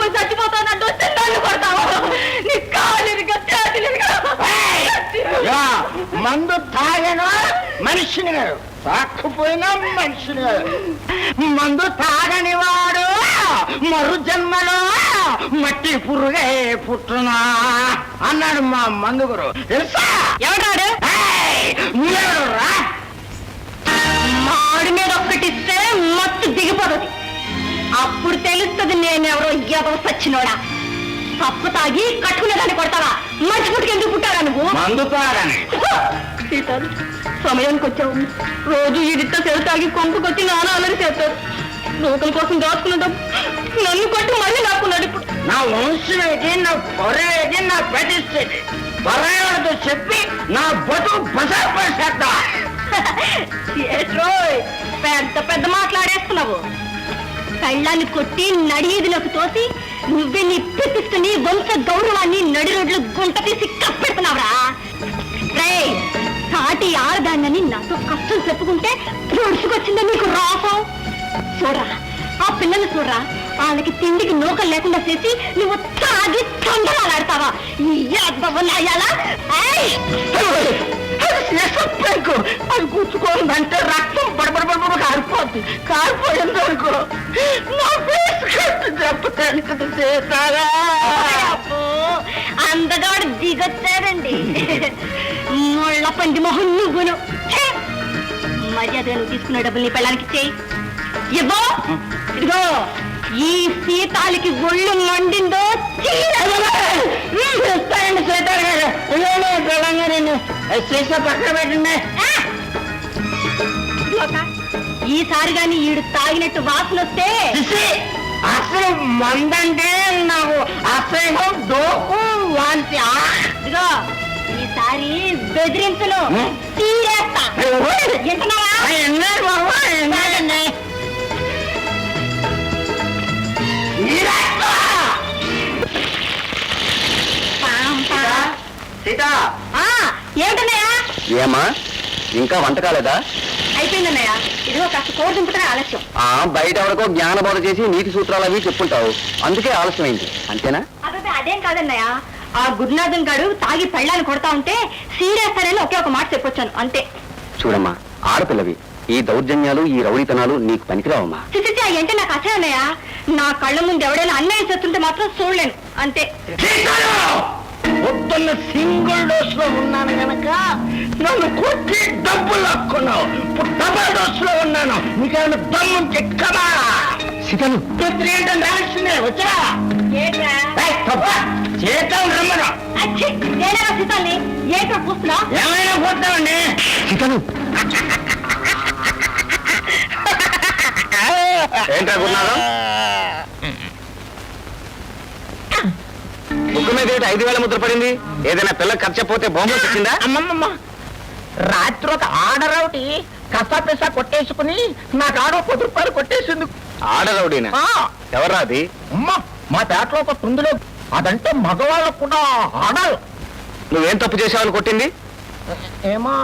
పోయి చచ్చిపోతానంటూ నన్ను కొడతావు యా, మందు తాగిన? మనిషిని గారు తాకపోయినా మనిషిని గారు మందు తాగని వాడు మరు జన్మలో మట్టి పురుగే పుట్టునా? అన్నాడు మా మందు గురు. తెలుసా? ఎవడాడు ఏయ్. మాడి మీద ఒక్కటిస్తే మత్తు దిగిపోతుంది. అప్పుడు తెలుస్తుంది నేనెవరో ఎదవ సచ్చినోడా. తప్పు తాగి కట్టుకునేదాన్ని కొడతావా? మంచి పుట్టుకు ఎందుకు పుట్టారా నువ్వు? సమయానికి వచ్చావు. రోజు ఈడితో చెడు తాగి కొంపుకొచ్చి నానా అల్లరి చేస్తారు. నూకల కోసం దాచుకున్న నన్ను కొట్టి మళ్ళీ లాక్కున్నాడు ఇప్పుడు. నా వంశం ఏంటి నా పొరేది నా ప్రతిష్టది పరాయణతో చెప్పి నా బతుకు బజార్ పెద్ద పెద్ద మాట్లాడేస్తున్నావు. కళ్ళాన్ని కొట్టి నడియీదిలోకి తోసి నువ్వే నీ పిప్పిస్తుని వంశ గౌరవాన్ని నడి రోడ్లు గుంట తీసి కప్పెడుతున్నావురా. రేయ్, సాటి ఆడదాన్నని నాతో కష్టం చెప్పుకుంటే పొడుచుకొచ్చిందా నీకు రాసం చూడరా ఆ పిల్లలు చూడరా వాళ్ళకి తిండికి నూకలు లేకుండా చేసి నువ్వు తాగి చందనాలాడతావా ఈ యాదవ నాయాలా అది కూర్చుకోందంటే రక్తం బడబడ బడబడ కారిపోద్ది కారిపోయింది అనుకో నా ఫేస్ కట్టు చెప్తాను కదా చేస్తారా అబ్బో, అందగాడు దిగొచ్చాడండి ముళ్ళ పంది మొహం నువ్వును ఛే! మర్యాదగా నువ్వు తీసుకున్న డబ్బుల్ని పెళ్ళానికి చేయి ఇవ్వో ఇదిగో ఈ సీతాలకి ఒళ్ళు మండిందో చేస్తానండి చేతారు గారు. అయ్యో తెలంగాణ చేసే పక్కన పెట్టండి. ఈసారి గాని ఈడు తాగినట్టు వాసన వస్తే అసలు మందంటే నాకు అసహ్యం దోకు వాంతి! ఇదిగో ఈసారి హ్మ్? తీరేస్తా. బాబు? సీత! ఏమా? ఇంకా వంట కాలేదా? అయిపోయిందన్నయ్య. ఇదిగో కాస్త కోడి దింపుతారా ఆలస్యం. ఆ బయట ఎవరికో జ్ఞానబోధ చేసి నీతి సూత్రాలు అవి చెప్పుంటావు. అందుకే ఆలస్యమైంది. అంతేనా? అదే అదేం కాదన్నయ్య. ఆ గురునాథం గారు తాగి పెళ్ళాన్ని కొడతా ఉంటే సీరేస్తానని ఒకే ఒక మాట చెప్పొచ్చాను. అంతే. చూడమ్మా ఆడపిల్లవి. ఈ దౌర్జన్యాలు ఈ రౌడీతనాలు నీకు పనికిరావమ్మా. చిచిచి ఏంటి నాకు అసహ్యన్నయ్య నా కళ్ళ ముందు ఎవడైనా అన్యాయం చేస్తుంటే మాత్రం చూడలేను. అంతే. పొద్దున్న సింగిల్ డోస్లో ఉన్నాను గనక నన్ను కొట్టి డబ్బులు లాక్కున్నావు. ఇప్పుడు డబల్ డోస్లో ఉన్నాను. నీకేమైనా దమ్ముంటే కదా సీతలు పుత్రి ఏంటని రాల్సిందే వచ్చా? ఏంట్రా? ఏయ్, తప్ప. చేతాం రమ్మను. అచ్చి నేనే సీతాల్ని. ఏంట్రా చూస్తున్నా ఏమైనా పోతామండి సీతలు ఏంటా గురునాథం బుక్ మీద ఏంటి ఐదు వేల ముద్ర పడింది. ఏదైనా పిల్ల ఖర్చు పోతే బొమ్మలు తెచ్చిందా? అమ్మమ్మమ్మ. రాత్రి ఒక ఆర్డర్ ఒకటి కసా పిసా కొట్టేసుకుని నాకు ఆడో పది రూపాయలు కొట్టేసింది. ఆడరౌడీనా? ఆ, ఎవరా అది? అమ్మ మా పేటలో ఒక తుందులో అదంటే మగవాళ్ళకు కూడా ఆడాలి. నువ్వేం తప్పు చేసావని కొట్టింది? ఏమో?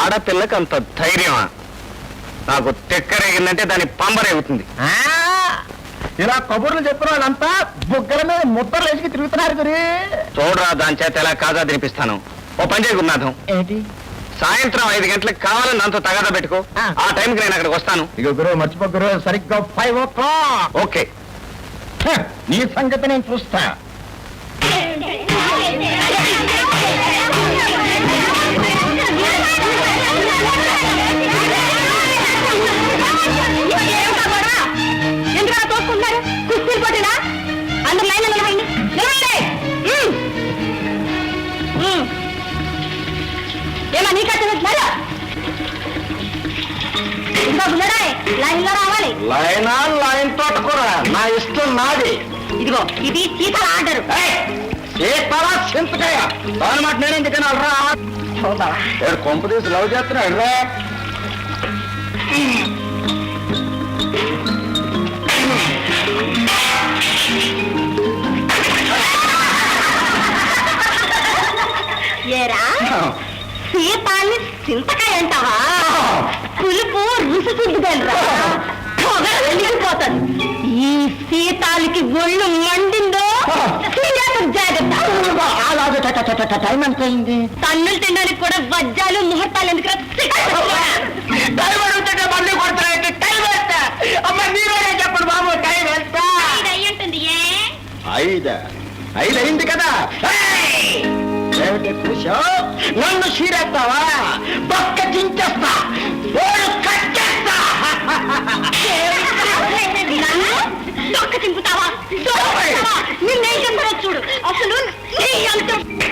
ఆడపిల్లకి అంత ధైర్యమా? నాకు తెక్కరేగిందంటే దాని పంబరేగుతుంది. ఆ, ఇలా కబుర్లు చెప్పిన వాళ్ళంతా బుగ్గల మీద ముద్దలు వేసుకు తిరుగుతున్నారు గురి. చూడరా దాని చేత ఎలా కాదా తినిపిస్తాను. ఓ పని చేయ గురునాథం. ఏంటి? సాయంత్రం ఐదు గంటలకు కావాలని దాంతో తగాదా పెట్టుకో. ఆ. ఆ టైంకి నేను అక్కడికి వస్తాను. ఇక గురు మర్చిపో గురు సరిగ్గా ఫైవ్ ఓ క్లాక్ ఓకే నీ సంగతి నేను చూస్తా. లైనా లైన్ తోటకూర నా ఇష్టం నాది. ఇదిగో ఇది సీతల ఆర్డర్. సీతల చింతకాయ. దాని మాట నేను ఎందుకని రా ఏడు కొంప తీసి లవ్ చేస్తున్నాడు రా. ఏరా? సీతాన్ని చింతకాయ అంటావా? పులుపు రుచి చూద్దుగానరా పొగ వెలిగిపోతుంది ఈ సీతాలకి ఒళ్ళు మండిందో జాగ్రత్త. టైం ఎంత అయింది? తన్నులు తినడానికి కూడా వజ్జాలు ముహూర్తాలు ఎందుకు టైం అడుగుతుంటే మళ్ళీ కొడతానంటే టైం వేస్తా అమ్మ మీరే చెప్పండి బాబు టైం వేస్తా అయ్యుంటుంది ఏ? ఐదు. ఐదు అయింది కదా. చూసావు నన్ను చీరేస్తావా? బొక్క చించేస్తా.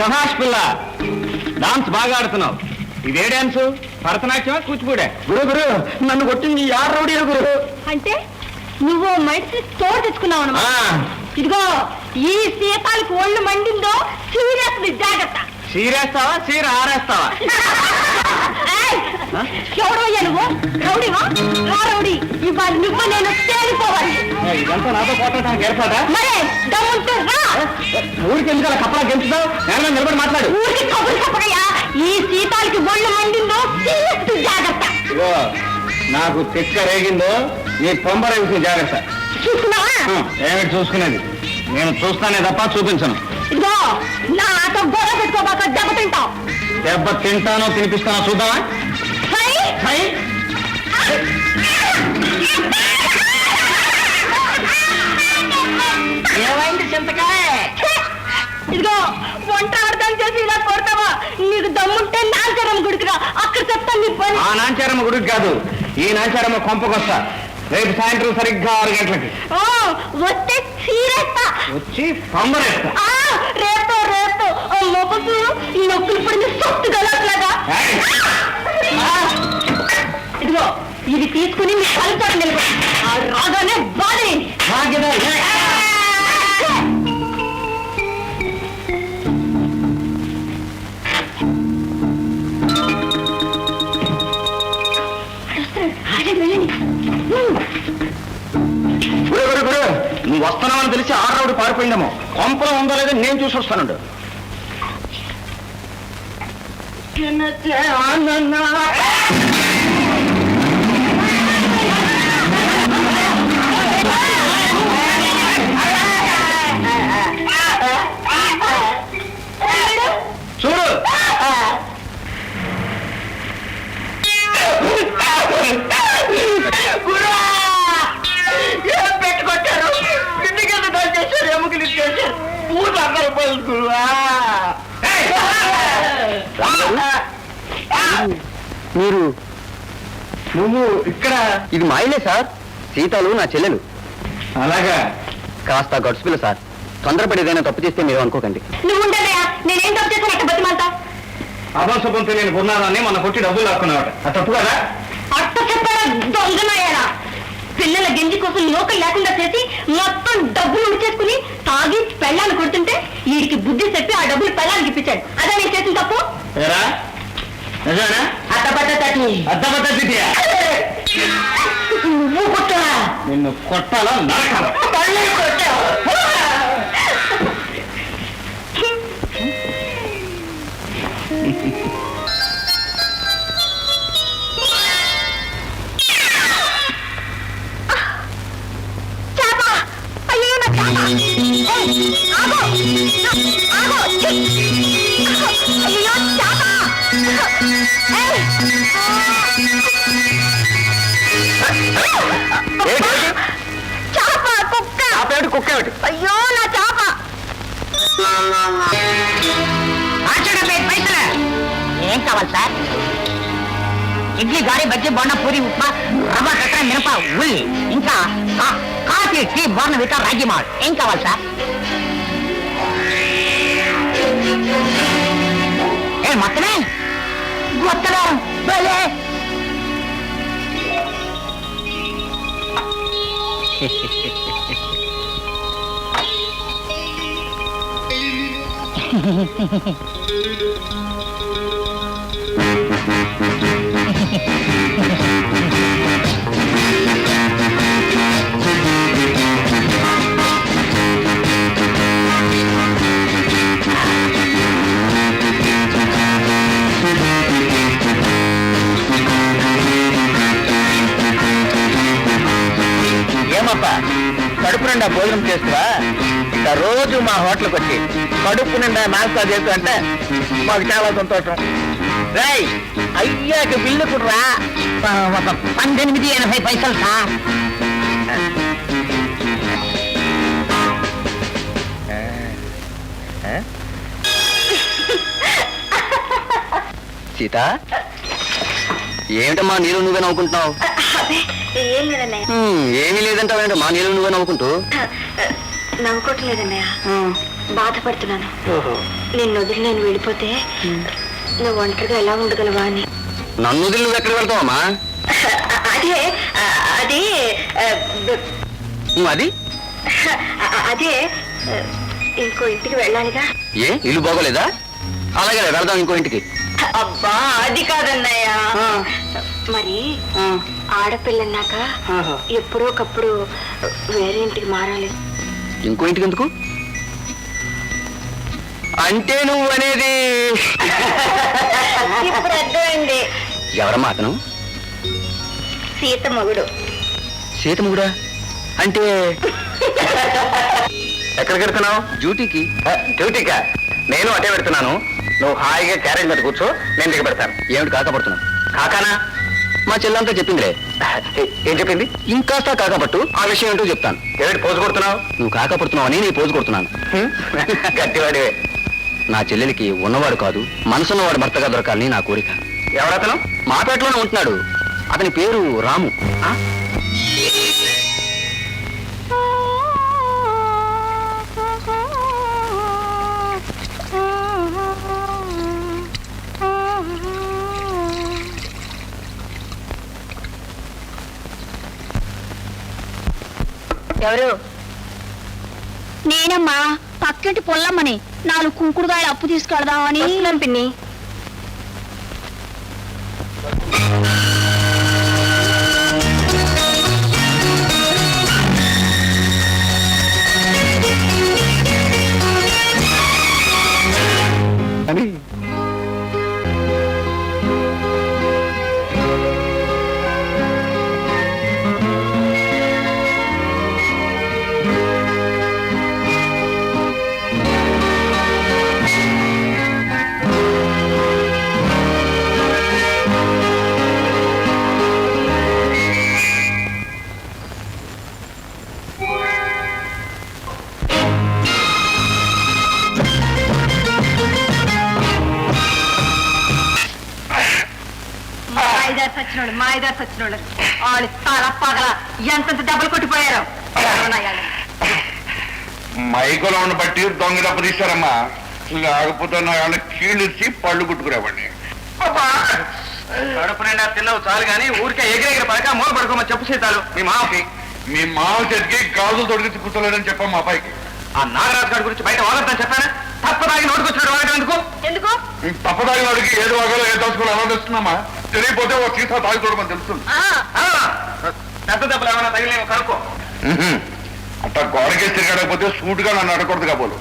సహాష్ పిల్ల డాన్స్ బాగా ఆడుతున్నావు. ఇదే డాన్స్ భరతనాట్యమా కూచిపూడే? గురు గురు నన్ను కొట్టింది యారు రౌడీ గురు. అంటే నువ్వు మనిషి తోడు తెచ్చుకున్నావు అన్నమాట. ఇదిగో ఈ సీతాలకు ఒళ్ళు మండిందో సీరియస్ జాగ్రత్త. చీరేస్తావా చీర ఆరేస్తావా? ఏయ్! ఎవరయ్యా నువ్వు? రౌడీవా? రా రౌడీ. ఇవాళ నువ్వు నేను తేలిపోవాలి. ఇదంతా నాతో పోటానికి ఏర్పాటా? మరే దమ్ముంటే రా. ఊరికి ఎందుకు అలా కప్పలా గెలుచుతావు నిలబడి మాట్లాడు. ఊరికి కబురు ఈ సీతాలకి ఒళ్ళు మండిందో జాగ్రత్త. ఇగో నాకు తెక్క రేగిందో నీ పొంబర విషయం జాగ్రత్త. చూస్తున్నావా? ఏమిటి చూసుకునేది? నేను చూస్తానే తప్ప చూపించను. ఇదిగో నాతో గొడవ పెట్టుకోబాక దెబ్బ తింటావు. దెబ్బ తింటానో తినిపిస్తానో చూద్దామా! ఏమైంది చింతకాయ? ఇదిగో వంట అర్థం చేసి ఇలా కొడతావా? నీకు దమ్ముంటే నాంచరం గుడికి రా. అక్కడ చెప్తాను నీ పని. ఆ నాంచారమ్మ గుడికి కాదు. ఈ నాంచారమ్మ కొంపకొస్తా. రేపు సాయంత్రం సరిగ్గా ఆరు గంటలకి. ఓ, వస్తే చీరేస్తా. వచ్చి పంబరేస్తా. ఆ, రేపు రేపు. ఓ ఈ నొప్పులు పడింది సొత్తు గలట్లాగా. ఏయ్! ఇదిగో. ఇది తీసుకుని మీ కలుపు నిలబడి. ఆ రాగానే బాధ నువ్వు వస్తున్నావని తెలిసి ఆర్రౌడ్ పారిపోయిందేమో. కొంపలో ఉందో లేదో నేను చూసి వస్తానుండు. చూడు గురువా. మీరు నువ్వు ఇక్కడ ఇది మా ఇల్లే సార్. సీతాలు నా చెల్లెలు. అలాగా? కాస్త గడుచుపిల్ల సార్. తొందరపడి ఏదైనా తప్పు చేస్తే మీరు అనుకోకండి. నువ్వు ఉండదయా నేనేం తప్పు చేశాను నేను కొన్నానని మన కొట్టి డబ్బులు లాక్కున్నావట అది తప్పు కదా? అట్ట పిల్లల గెంజి కోసం లోకం లేకుండా చేసి మొత్తం డబ్బులు ఉడిచేసుకుని తాగి పెళ్ళాన్ని కొడుతుంటే వీడికి బుద్ధి చెప్పి ఆ డబ్బులు పెళ్ళానికి ఇప్పించాడు. అదే నేను చేసిన తప్పు? నువ్వు కొట్టరా నిన్ను కొట్టాలా? నరకాలా? కొట్టావు. ಕಾವಲ್ ಸರ್ ఇడ్లీ గారి బజ్జి బోండ పూరి ఉప్మా రవ్వ కట్ట మినప ఉల్లి ఇంకా కాఫీ టీ బోర్న విట రాగి మాల్ ఏం కావాలి సార్ ఏ మొత్తమే గొత్తలో బలే Hehehehe ఏమప్పా కడుపు నిండా భోజనం చేస్తావా? రోజు మా హోటల్కి వచ్చి కడుపు నిండా నాస్తా చేస్తా అంటే మాకు చాలా సంతోషం. రాయ్ అయ్యాక బిల్లు కుట్రా పద్దెనిమిది ఎనభై పైసలు సార్ సీత ఏమిటమ్మా నీళ్ళు నువ్వే నవ్వుకుంటున్నావు? ఏమీ లేదంటావేంటి మా నీళ్ళు నువ్వే నవ్వుకుంటూ? నవ్వుకోవట్లేదన్నయ్య బాధపడుతున్నాను. నిన్ను వదిలి నేను వెళ్ళిపోతే నువ్వు ఒంటరిగా ఎలా ఉండగలవా అని? నన్ను వదిలి నువ్వు ఎక్కడికి వెళ్తావమ్మా? అదే అది నువ్వు అది? అదే ఇంకో ఇంటికి వెళ్ళాలిగా. ఏ ఇల్లు బాగోలేదా? అలాగే వెళ్దాం ఇంకో ఇంటికి. అబ్బా అది కాదన్నయ్య. మరి ఆడపిల్లన్నాక ఎప్పుడో ఒకప్పుడు వేరే ఇంటికి మారాలి. ఇంకో ఇంటికి ఎందుకు? అంటే నువ్వు అనేది ఇప్పుడు అర్థమైంది. ఎవరమ్మా అతను? సీత మగుడు సీతమ్మ అంటే ఎక్కడికి వెళ్తున్నావు డ్యూటీకి. డ్యూటీకా? నేను అటే పెడుతున్నాను. నువ్వు హాయిగా క్యారేజ్ మీద కూర్చో నేను దిగ పెడతాను. ఏమిటి కాకపడుతున్నావు కాకానా? మా చెల్లంతా చెప్పిందిలే. ఏం చెప్పింది? ఇంకాస్త కాకపట్టు ఆ విషయం ఏంటో చెప్తాను. ఏమిటి పోజు కొడుతున్నావు? నువ్వు కాకపడుతున్నావు అని నేను పోజు కొడుతున్నాను. గట్టివాడివే. నా చెల్లెలికి ఉన్నవాడు కాదు మనసున్నవాడు భర్తగా దొరకాలని నా కోరిక. ఎవడతను? మా పేటలోనే ఉంటున్నాడు. అతని పేరు రాము. ఆ? ఎవరు? నేనమ్మా పక్కింటి పొల్లమ్మని. నాలుగు కుంకుడుగాయలు అప్పు తీసుకెడదామని పిన్ని. అని సచ్చినోడు మాయిదారు సచ్చినోడు వాళ్ళు చాలా పగల. ఎంతెంత దెబ్బలు కొట్టిపోయారు. మైకులను బట్టి దొంగ దెబ్బ తీశారమ్మా. లేకపోతే నా వాళ్ళ కీళ్ళిచ్చి పళ్ళు కడుపు నిండా తిన్నావు చాలు కానీ ఊరికే ఎగిరెగిరి పడక మూల పడుకోమని చెప్పు సీతాలు. మీ మామకి మీ మామ చేతికి గాజులు తొడిగించి కూర్చోలేదని చెప్పాం మా అబ్బాయికి. ఆ నాగరాజు గారి గురించి బయట వాగొద్దని చెప్పాను తప్పదాగి నోటుకొచ్చాడు వాగడం ఎందుకు? ఎందుకు? తప్పదాగిన వాడికి ఏది వాగాలో ఏది దాచుకోవాలో తెస్తున్నామా? తెలియపోతే ఒక సీసా తాగి చూడమని తెలుస్తుంది. ఆ, పెద్ద దెబ్బలు ఏమైనా తగిలేమో కనుక్కో. అంత గోడకే తిరగడకపోతే సూటుగా నన్ను అడగకూడదు కాబోలు.